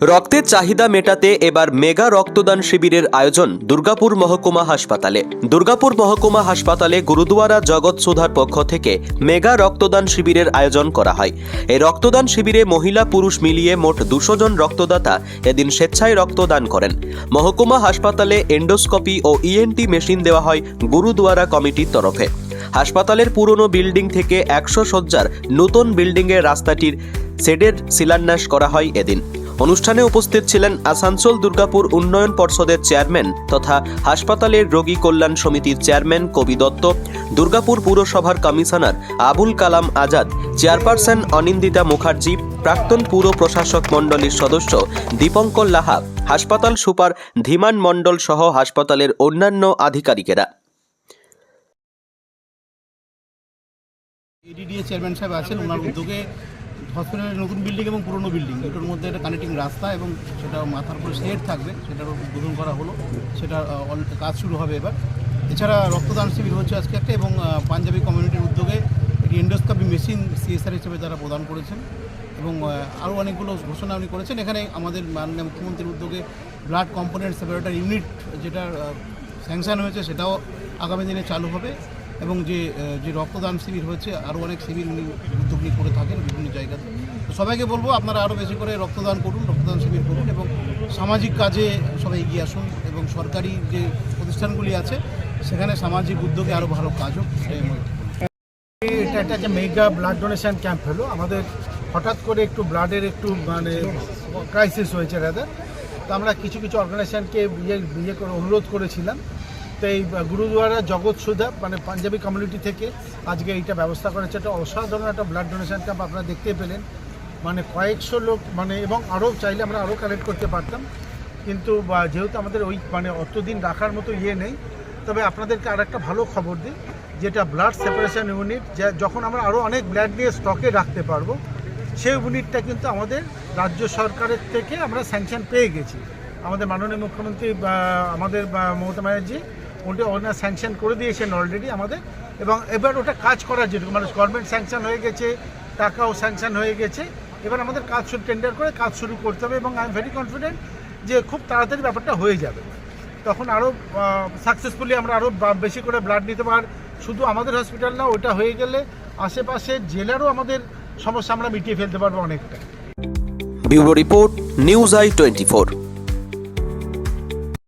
রক্তের চাহিদা মেটাতে এবার মেগা রক্তদান শিবিরের আয়োজন দুর্গাপুর মহকুমা হাসপাতালে। দুর্গাপুর মহকুমা হাসপাতালে গুরুদুয়ারা জগৎ সুধার পক্ষ থেকে মেগা রক্তদান শিবিরের আয়োজন করা হয়। এই রক্তদান শিবিরে মহিলা পুরুষ মিলিয়ে মোট দুশো জন রক্তদাতা এদিন স্বেচ্ছায় রক্তদান করেন। মহকুমা হাসপাতালে এন্ডোস্কোপি ও ইএনটি মেশিন দেওয়া হয় গুরুদুয়ারা কমিটির তরফে। হাসপাতালের পুরনো বিল্ডিং থেকে একশো শয্যার নতুন বিল্ডিংয়ের রাস্তাটির শেডের শিলান্যাস করা হয় এদিন। অনুষ্ঠানে উপস্থিত ছিলেন আসানসোল দুর্গাপুর উন্নয়ন পর্ষদের চেয়ারম্যান তথা হাসপাতালের রোগী কল্যাণ সমিতির চেয়ারম্যান কবি দত্ত, দুর্গাপুর পুরসভার কমিশনার আবুল কালাম আজাদ, চেয়ারপারসন অনিন্দিতা মুখার্জি, প্রাক্তন পুর প্রশাসক মণ্ডলীর সদস্য দীপঙ্কর লাহা, হাসপাতাল সুপার ধীমান মণ্ডল সহ হাসপাতালের অন্যান্য আধিকারিকেরা। এডিডিএ চেয়ারম্যান সাহেব আছেন, ওনার উদ্যোগে হসপিটালের নতুন বিল্ডিং এবং পুরনো বিল্ডিং। দুটোর মধ্যে একটা কানেক্টিং রাস্তা এবং সেটা মাথার উপরে শেড থাকবে সেটার উদ্বোধন করা হলো। সেটা কাজ শুরু হবে এবার। এছাড়া রক্তদান শিবির হচ্ছে আজকে একটা এবং পাঞ্জাবি কমিউনিটির উদ্যোগে একটি এন্ডোস্কোপি মেশিন সিএসআর হিসেবে তারা প্রদান করেছেন এবং আরও অনেকগুলো ঘোষণা উনি করেছেন। এখানে আমাদের মাননীয় মুখ্যমন্ত্রীর উদ্যোগে ব্লাড কম্পোনেন্ট সেপারেটার ইউনিট যেটা স্যাংশন হয়েছে, সেটাও আগামী দিনে চালু হবে। এবং যে যে রক্তদান শিবির হয়েছে, আরও অনেক শিবির উনি উদ্যোগ নিয়ে করে থাকেন বিভিন্ন জায়গাতে। সবাইকে বলব, আপনারা আরও বেশি করে রক্তদান করুন, রক্তদান শিবির করুন এবং সামাজিক কাজে সবাই এগিয়ে আসুন এবং সরকারি যে প্রতিষ্ঠানগুলি আছে, সেখানে সামাজিক উদ্যোগে আরও ভালো কাজ হোক এটা একটা যে মেগা ব্লাড ডোনেশন ক্যাম্প হলো। আমাদের হঠাৎ করে একটু ব্লাডের একটু মানে ক্রাইসিস হয়েছে রাদার তো আমরা কিছু কিছু অর্গানাইজেশনকে ইয়ে ইয়ে করে অনুরোধ করেছিলাম। তো এই গুরুদুয়ারা জগৎ সুধা মানে পাঞ্জাবি কমিউনিটি থেকে আজকে এইটা ব্যবস্থা করেছে একটা অসাধারণ একটা ব্লাড ডোনেশন ক্যাম্প আপনারা দেখতে পেলেন। মানে কয়েকশো লোক মানে এবং আরও চাইলে আমরা আরও কালেক্ট করতে পারতাম। কিন্তু যেহেতু আমাদের ওই মানে অতদিন রাখার মতো ইয়ে নেই, তবে আপনাদেরকে আর একটা ভালো খবর দিই, যেটা ব্লাড সেপারেশন ইউনিট যা যখন আমরা আরও অনেক ব্লাড নিয়ে স্টকে রাখতে পারব, সেই ইউনিটটা কিন্তু আমাদের রাজ্য সরকারের থেকে আমরা স্যাংশন পেয়ে গেছি। আমাদের মাননীয় মুখ্যমন্ত্রী আমাদের মমতা ব্যানার্জি ওটা ওনার স্যাংশন করে দিয়েছেন অলরেডি আমাদের। এবং এবার ওটা কাজ করার জন্য মানে গভর্নমেন্ট স্যাংশন হয়ে গেছে, টাকাও স্যাংশন হয়ে গেছে। এবার আমাদের কাজ শুরু টেন্ডার করে কাজ শুরু করতে হবে এবং আই এম ভেরি কনফিডেন্ট যে খুব তাড়াতাড়ি ব্যাপারটা হয়ে যাবে। তখন আরও সাকসেসফুলি আমরা আরও বেশি করে ব্লাড নিতে পার। শুধু আমাদের হসপিটাল না, ওটা হয়ে গেলে আশেপাশের জেলারও আমাদের সমস্যা আমরা মিটিয়ে ফেলতে পারব অনেকটা। Bureau report, news I twenty